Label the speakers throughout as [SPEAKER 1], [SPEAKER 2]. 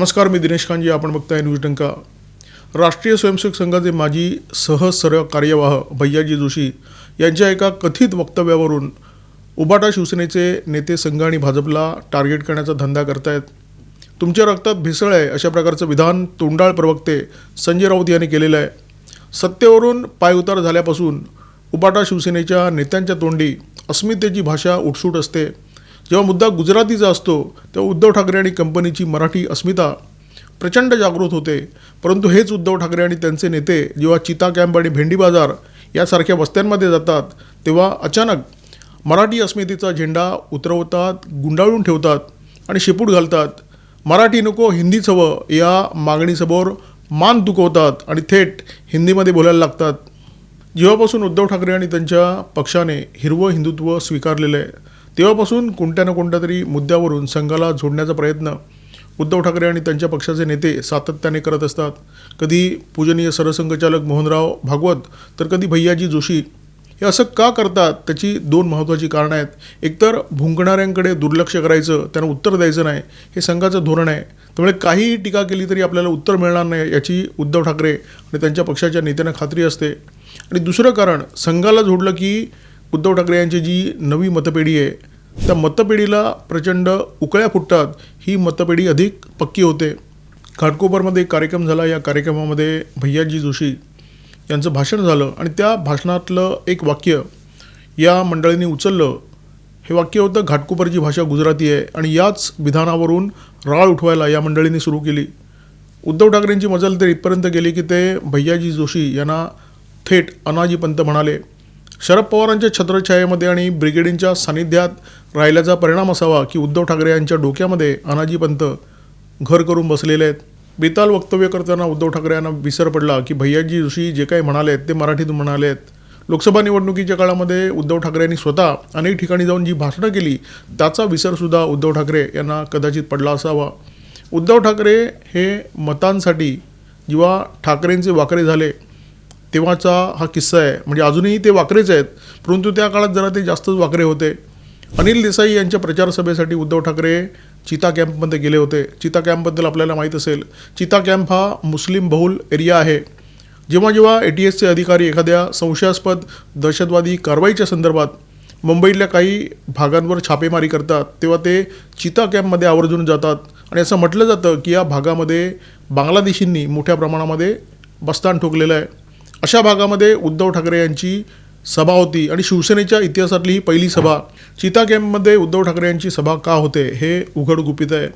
[SPEAKER 1] नमस्कार मी दिनेश खानजी आपण बघताय न्यूज डंका. राष्ट्रीय स्वयंसेवक संघाचे माजी सहसर कार्यवाह भैयाजी जोशी यांच्या एका कथित वक्तव्यावरून उबाटा शिवसेनेचे नेते संघ आणि भाजपला टार्गेट करण्याचा धंदा करतायत. तुमच्या रक्तात भेसळ आहे अशा प्रकारचं विधान तोंडाळ प्रवक्ते संजय राऊत यांनी केलेलं आहे. सत्तेवरून पायउतार झाल्यापासून उबाटा शिवसेनेच्या नेत्यांच्या तोंडी अस्मितेची भाषा उठसूट असते. जेव्हा मुद्दा गुजरातीचा असतो तेव्हा उद्धव ठाकरे आणि कंपनीची मराठी अस्मिता प्रचंड जागृत होते. परंतु हेच उद्धव ठाकरे आणि त्यांचे नेते जेव्हा चिता कॅम्प आणि भेंडी बाजार यासारख्या वस्त्यांमध्ये जातात तेव्हा अचानक मराठी अस्मितेचा झेंडा उतरवतात गुंडाळून ठेवतात आणि शेपूट घालतात. मराठी नको हिंदीच हवं या मागणीसमोर मान दुखवतात आणि थेट हिंदीमध्ये बोलायला लागतात. जेव्हापासून उद्धव ठाकरे आणि त्यांच्या पक्षाने हिरवं हिंदुत्व स्वीकारलेलं आहे तेव्हापासून कोणत्या ना कोणत्या तरी मुद्द्यावरून संघाला जोडण्याचा प्रयत्न उद्धव ठाकरे आणि त्यांच्या पक्षाचे नेते सातत्याने करत असतात. कधी पूजनीय सरसंघचालक मोहनराव भागवत तर कधी भैयाजी जोशी. हे असं का करतात? त्याची दोन महत्त्वाची कारणं आहेत. एकतर भुंकणाऱ्यांकडे दुर्लक्ष करायचं त्यांना उत्तर द्यायचं नाही हे संघाचं धोरण आहे. त्यामुळे काहीही टीका केली तरी आपल्याला उत्तर मिळणार नाही याची उद्धव ठाकरे आणि त्यांच्या पक्षाच्या नेत्यांना खात्री असते. आणि दुसरं कारण संघाला जोडलं की उद्धव ठाकरे यांची जी नवी मतपेढी आहे त्या मतपेढीला प्रचंड उकळ्या फुटतात. ही मतपेढी अधिक पक्की होते. घाटकोपरमध्ये एक कार्यक्रम झाला. या कार्यक्रमामध्ये भैयाजी जोशी यांचं भाषण झालं आणि त्या भाषणातलं एक वाक्य या मंडळींनी उचललं. हे वाक्य होतं घाटकोपरची भाषा गुजराती आहे आणि याच विधानावरून राळ उठवायला या मंडळींनी सुरू केली. उद्धव ठाकरेंची मजल तर इथपर्यंत गेली की ते भैयाजी जोशी यांना थेट अनाजी पंत म्हणाले. शरद पवारांच्या छत्रछायेमध्ये आणि ब्रिगेडींच्या सानिध्यात राहिल्याचा परिणाम असावा की उद्धव ठाकरे यांच्या डोक्यामध्ये अनाजी पंत घर करून बसलेले आहेत. बेताल वक्तव्य करताना उद्धव ठाकरे यांना विसर पडला की भैयाजी जोशी जे काही म्हणाले आहेत ते मराठीतून म्हणाले आहेत लोकसभा निवडणुकीच्या काळामध्ये उद्धव ठाकरे यांनी स्वतः अनेक ठिकाणी जाऊन जी भाषणं केली त्याचा विसरसुद्धा उद्धव ठाकरे यांना कदाचित पडला असावा. उद्धव ठाकरे हे मतांसाठी जेव्हा ठाकरेंचे वाकरे झाले तेव्हाचा हा किस्सा आहे. म्हणजे अजूनही ते वाकरेच आहेत. परंतु त्या काळात जरा ते जास्तच वाकरे होते. अनिल देसाई यांच्या प्रचारसभेसाठी उद्धव ठाकरे चिता कॅम्पमध्ये गेले होते. चिता कॅम्पबद्दल आपल्याला माहीत असेल. चिता कॅम्प हा मुस्लिम बहुल एरिया आहे. जेव्हा जेव्हा ए टी एसचे अधिकारी एखाद्या संशयास्पद दहशतवादी कारवाईच्या संदर्भात मुंबईतल्या काही भागांवर छापेमारी करतात तेव्हा ते चिता कॅम्पमध्ये आवर्जून जातात. आणि असं म्हटलं जातं की या भागामध्ये बांगलादेशींनी मोठ्या प्रमाणामध्ये बस्तान ठोकलेलं आहे. अशा भागामध्ये उद्धव ठाकरे यांची सभा होती आणि शिवसेनेच्या इतिहासातली ही पहिली सभा चिता कॅम्पमध्ये उद्धव ठाकरे यांची सभा का होते हे उघड गुपित आहे.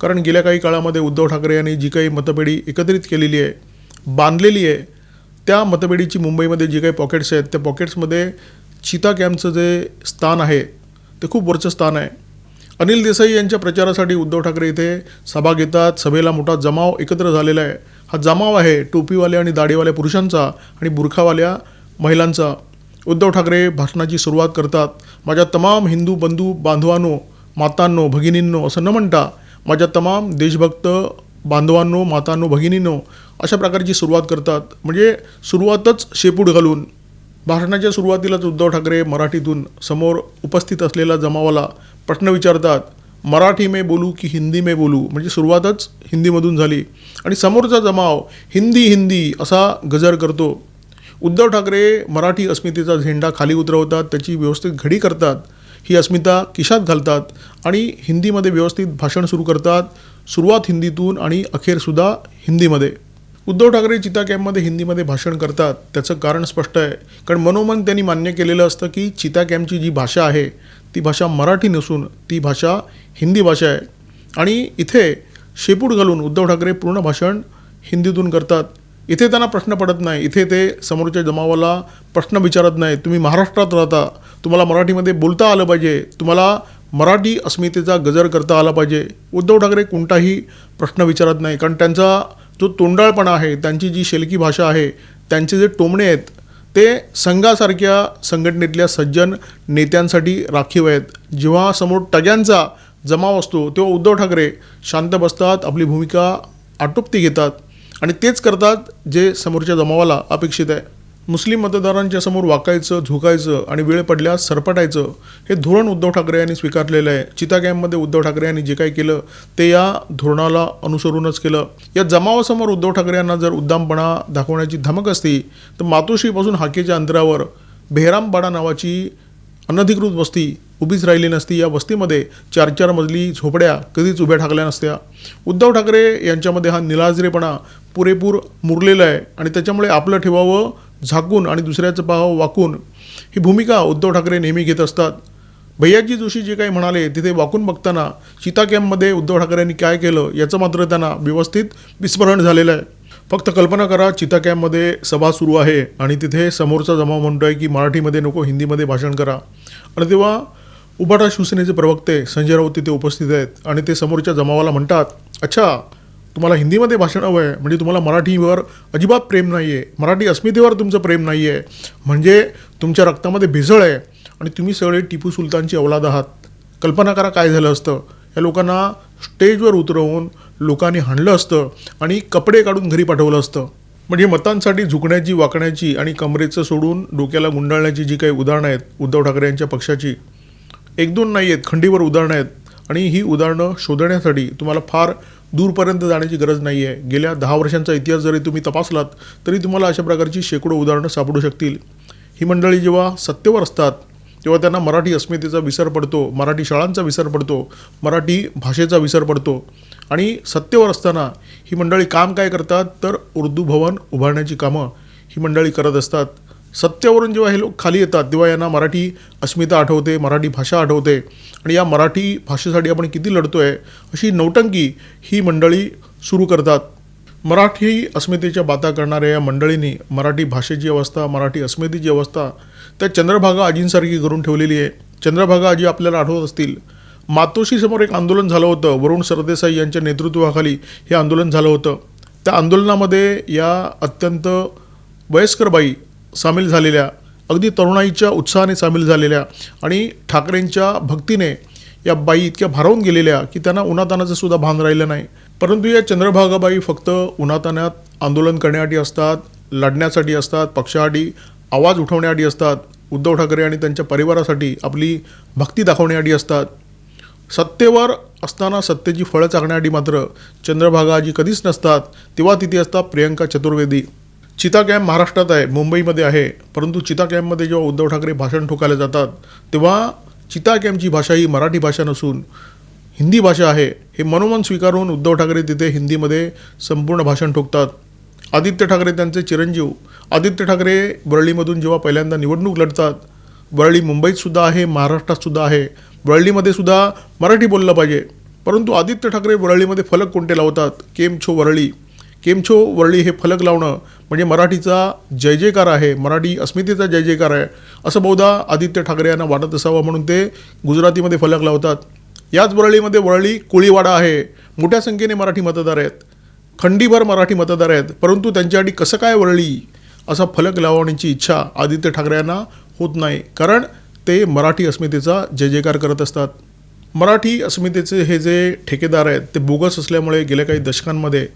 [SPEAKER 1] कारण गेल्या काही काळामध्ये उद्धव ठाकरे यांनी जी काही मतपेढी एकत्रित केलेली आहे बांधलेली आहे त्या मतपेढीची मुंबईमध्ये जी काही पॉकेट्स आहेत त्या पॉकेट्समध्ये चिता कॅम्पचं जे स्थान आहे ते खूप वरचं स्थान आहे. अनिल देसाई यांच्या प्रचारासाठी उद्धव ठाकरे इथे सभा घेतात. सभेला मोठा जमाव एकत्र झालेला आहे. हा जमाव आहे टोपीवाल्या आणि दाढीवाल्या पुरुषांचा आणि बुरखावाल्या महिलांचा. उद्धव ठाकरे भाषणाची सुरुवात करतात. माझ्या तमाम हिंदू बंधू बांधवांनो मातांनो भगिनींनो असं न म्हणता माझ्या तमाम देशभक्त बांधवांनो मातांनो भगिनींनो अशा प्रकारची सुरुवात करतात. म्हणजे सुरुवातच शेपूट घालून. भाषणाच्या सुरुवातीलाच उद्धव ठाकरे मराठीतून समोर उपस्थित असलेला जमावाला प्रश्न विचारतात मराठी में बोलू की हिंदी में बोलू? म्हणजे सुरुवातच हिंदीमधून झाली. आणि समोरचा जमाव हिंदी हिंदी असा गजर करतो. उद्धव ठाकरे मराठी अस्मितेचा झेंडा खाली उतरवतात त्याची व्यवस्थित घडी करतात. ही अस्मिता किशात घालतात आणि हिंदीमध्ये व्यवस्थित भाषण सुरू करतात सुरुवात हिंदीतून आणि अखेरसुद्धा हिंदीमध्ये. उद्धव ठाकरे चिता कॅम्पमध्ये हिंदीमध्ये भाषण करतात. त्याचं कारण स्पष्ट आहे. कारण मनोमन त्यांनी मान्य केलेलं असतं की चिता कॅम्पची जी भाषा आहे ती भाषा मराठी नसून ती भाषा हिंदी भाषा आहे. आणि इथे शेपूट घालून उद्धव ठाकरे पूर्ण भाषण हिंदीतून करतात. इथे त्यांना प्रश्न पडत नाही. इथे ते समोरच्या जमावाला प्रश्न विचारत नाही. तुम्ही महाराष्ट्रात राहता. तुम्हाला मराठीमध्ये बोलता आलं पाहिजे. तुम्हाला मराठी अस्मितेचा गजर करता आला पाहिजे. उद्धव ठाकरे कोणताही प्रश्न विचारत नाही. कारण त्यांचा जो तोंडाळपणा आहे त्यांची जी शेलकी भाषा आहे त्यांचे जे टोमणे आहेत ते संघासारख्या संघटनेतल्या सज्जन नेत्यांसाठी राखीव आहेत. जेव्हा समोर टग्यांचा जमाव असतो तेव्हा उद्धव ठाकरे शांत बसतात आपली भूमिका आटोपती घेतात आणि तेच करतात जे समोरच्या जमावाला अपेक्षित आहे. मुस्लिम मतदारांच्या समोर वाकायचं झुकायचं आणि वेळ पडल्यास सरपटायचं हे धोरण उद्धव ठाकरे यांनी स्वीकारलेलं आहे. चिता कॅम्पमध्ये उद्धव ठाकरे यांनी जे काही केलं ते या धोरणाला अनुसरूनच केलं. या जमावासमोर उद्धव ठाकरे यांना जर उद्दामपणा दाखवण्याची धमक असती तर मातोश्रीपासून हाकेच्या अंतरावर बेहरामपाडा नावाची अनधिकृत वस्ती उभीच राहिली नसती. या वस्तीमध्ये चार चार मजली झोपड्या कधीच उभ्या ठाकल्या नसत्या. उद्धव ठाकरे यांच्यामध्ये हा निलाजरेपणा पुरेपूर मुरलेला आहे आणि त्याच्यामुळे आपलं ठेवावं झाकून आणि दुसऱ्याचं पाहावं वाकून ही भूमिका उद्धव ठाकरे नेहमी घेत असतात. भैयाजी जोशी जे काही म्हणाले तिथे वाकून बघताना सीता कॅम्पमध्ये उद्धव ठाकरेंनी काय केलं याचं मात्र त्यांना व्यवस्थित विस्मरण झालेलं आहे. फक्त कल्पना करा चिता कॅम्पमध्ये सभा सुरू आहे आणि तिथे समोरचा जमाव म्हणतो आहे की मराठीमध्ये नको हिंदीमध्ये भाषण करा. आणि तेव्हा उभाटा शिवसेनेचे प्रवक्ते संजय राऊत तिथे उपस्थित आहेत आणि ते समोरच्या जमावाला म्हणतात अच्छा तुम्हाला हिंदीमध्ये भाषण हवं आहे म्हणजे तुम्हाला मराठीवर अजिबात प्रेम नाही आहे मराठी अस्मितेवर तुमचं प्रेम नाही आहे म्हणजे तुमच्या रक्तामध्ये भेसळ आहे आणि तुम्ही सगळे टिपू सुलतानची अवलाद आहात. कल्पना करा काय झालं असतं. या लोकांना स्टेजवर उतरवून लोकांनी हाणलं असतं आणि कपडे काढून घरी पाठवलं असतं. म्हणजे मतांसाठी झुकण्याची वाकण्याची आणि कमरेचं सोडून डोक्याला गुंडाळण्याची जी काही उदाहरणं आहेत उद्धव ठाकरे यांच्या पक्षाची एक दोन नाही आहेत खंडीवर उदाहरणं आहेत. आणि ही उदाहरणं शोधण्यासाठी तुम्हाला फार दूरपर्यंत जाण्याची गरज नाही आहे गेल्या दहा वर्षांचा इतिहास जरी तुम्ही तपासलात तरी तुम्हाला अशा प्रकारची शेकडो उदाहरणं सापडू शकतील. ही मंडळी जेव्हा सत्तेवर असतात तेव्हा त्यांना मराठी अस्मितेचा विसर पडतो मराठी शाळांचा विसर पडतो मराठी भाषेचा विसर पडतो. आणि सत्तेवर असताना ही मंडळी काम काय करतात तर उर्दू भवन उभारण्याची कामं ही मंडळी करत असतात. सत्यावरून जेव्हा हे लोक खाली येतात तेव्हा यांना मराठी अस्मिता आठवते मराठी भाषा आठवते. आणि या मराठी भाषेसाठी आपण किती लढतो आहे अशी नौटंकी ही मंडळी सुरू करतात. मराठी अस्मितेच्या बाता करणाऱ्या या मंडळींनी मराठी भाषेची अवस्था मराठी अस्मितेची अवस्था त्या चंद्रभागा आजींसारखी करून ठेवलेली आहे. चंद्रभागा आजी आपल्याला आठवत असतील मातोश्रीसमोर एक आंदोलन झालं होतं वरुण सरदेसाई यांच्या नेतृत्वाखाली हे आंदोलन झालं होतं. त्या आंदोलनामध्ये या अत्यंत वयस्कर बाई सामील झालेल्या अगदी तरुणाईच्या उत्साहाने सामील झालेल्या आणि ठाकरेंच्या भक्तीने या बाई इतक्या भारावून गेलेल्या की त्यांना उन्हातानाचं सुद्धा भान राहिलं नाही. परंतु या चंद्रभागाबाई फक्त उन्हातान्यात आंदोलन करण्यासाठी असतात लढण्यासाठी असतात पक्षासाठी आवाज उठवण्यासाठी असतात उद्धव ठाकरे आणि त्यांच्या परिवारासाठी आपली भक्ती दाखवण्यासाठी असतात. सत्तेवर असताना सत्तेची फळं चाकण्यासाठी मात्र चंद्रभागा जी कधीच नसतात तेव्हा तिथे असतात प्रियंका चतुर्वेदी. चिता कॅम्प महाराष्ट्रात आहे मुंबईमध्ये आहे. परंतु चिता कॅम्पमध्ये जेव्हा उद्धव ठाकरे भाषण ठोकायला जातात तेव्हा चिता कॅम्पची भाषा ही मराठी भाषा नसून हिंदी भाषा आहे. हे मनोमन स्वीकारून उद्धव ठाकरे तिथे हिंदीमध्ये संपूर्ण भाषण ठोकतात. आदित्य ठाकरे त्यांचे चिरंजीव. आदित्य ठाकरे वरळीमधून जेव्हा पहिल्यांदा निवडणूक लढतात वरळी मुंबईतसुद्धा आहे महाराष्ट्रातसुद्धा आहे. वरळीमध्ये सुद्धा मराठी बोललं पाहिजे. परंतु आदित्य ठाकरे वरळीमध्ये फलक कोणते लावतात? केम छो वरळी. केमछो वरळी हे फलक लावणं म्हणजे मराठीचा जय जयकार आहे मराठी अस्मितेचा जय जयकार आहे असं बहुधा आदित्य ठाकरे यांना वाटत असावं म्हणून ते गुजरातीमध्ये फलक लावतात. याच वरळीमध्ये वरळी कोळीवाडा आहे. मोठ्या संख्येने मराठी मतदार आहेत. खंडीभर मराठी मतदार आहेत. परंतु त्यांच्यासाठी कसं काय वरळी असा फलक लावण्याची इच्छा आदित्य ठाकरे यांना होत नाही. कारण ते मराठी अस्मितेचा जय जयकार करत असतात. मराठी अस्मितेचे हे जे ठेकेदार आहेत ते बोगस असल्यामुळे गेल्या काही दशकांमध्ये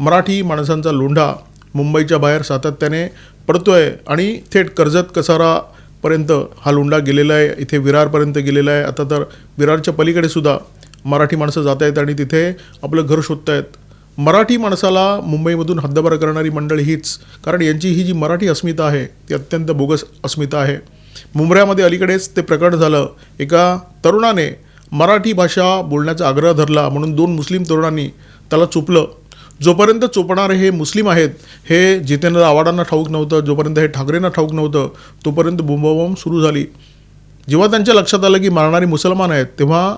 [SPEAKER 1] मराठी माणसांचा लोंढा मुंबईच्या बाहेर सातत्याने पडतो आहे आणि थेट कर्जत कसारापर्यंत हा लोंढा गेलेला आहे इथे विरारपर्यंत गेलेला आहे. आता तर विरारच्या पलीकडे सुद्धा मराठी माणसं जात आहेत आणि तिथे आपलं घर शोधत आहेत मराठी माणसाला मुंबईमधून हद्दबार करणारी मंडळी हीच कारण यांची ही जी मराठी अस्मिता आहे ती अत्यंत बोगस अस्मिता आहे. मुंबऱ्यामध्ये अलीकडेच ते प्रकट झालं. एका तरुणाने मराठी भाषा बोलण्याचा आग्रह धरला म्हणून दोन मुस्लिम तरुणांनी त्याला चुपलं. जोपर्यंत चोपणारे हे मुस्लिम आहेत हे जितेंद्र आव्हाडांना ठाऊक नव्हतं जोपर्यंत हे ठाकरेंना ठाऊक नव्हतं तोपर्यंत बुंबाबोंब सुरू झाली. जेव्हा त्यांच्या लक्षात आलं की मारणारे मुसलमान आहेत तेव्हा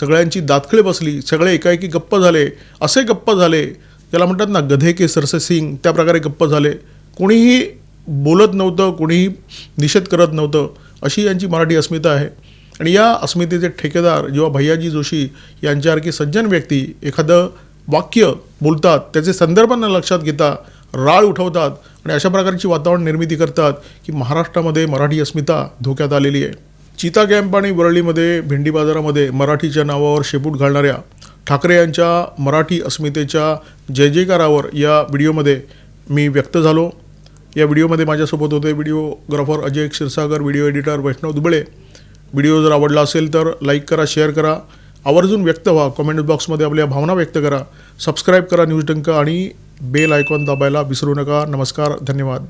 [SPEAKER 1] सगळ्यांची दातखिळे बसली सगळे एकाएकी गप्प झाले. असे गप्प झाले ज्याला म्हणतात ना गधे के सरसे सिंग त्या प्रकारे गप्प झाले. कोणीही बोलत नव्हतं कोणीही निषेध करत नव्हतं अशी यांची मराठी अस्मिता आहे. आणि या अस्मितेचे ठेकेदार जेव्हा भैयाजी जोशी यांच्यासारखी सज्जन व्यक्ती एखादं वाक्य बोलतात त्याचे संदर्भांना लक्षात घेता राळ उठवतात आणि अशा प्रकारची वातावरण निर्मिती करतात की महाराष्ट्रामध्ये मराठी अस्मिता धोक्यात आलेली आहे. चिता कॅम्प आणि वरळीमध्ये भेंडी बाजारामध्ये मराठीच्या नावावर शेपूट घालणाऱ्या ठाकरे यांच्या मराठी अस्मितेच्या जय जयकारावर या व्हिडिओमध्ये मी व्यक्त झालो. या व्हिडिओमध्ये माझ्यासोबत होते videographer Ajay Kshirsagar video editor Vaishnav Duble. Video जर आवडला असेल तर लाईक करा शेअर करा. आवर्जून व्यक्त व्हा. कमेंट बॉक्समध्ये आपल्या भावना व्यक्त करा. सबस्क्राईब करा न्यूज डंक आणि बेल आयकॉन दाबायला विसरू नका. नमस्कार. धन्यवाद.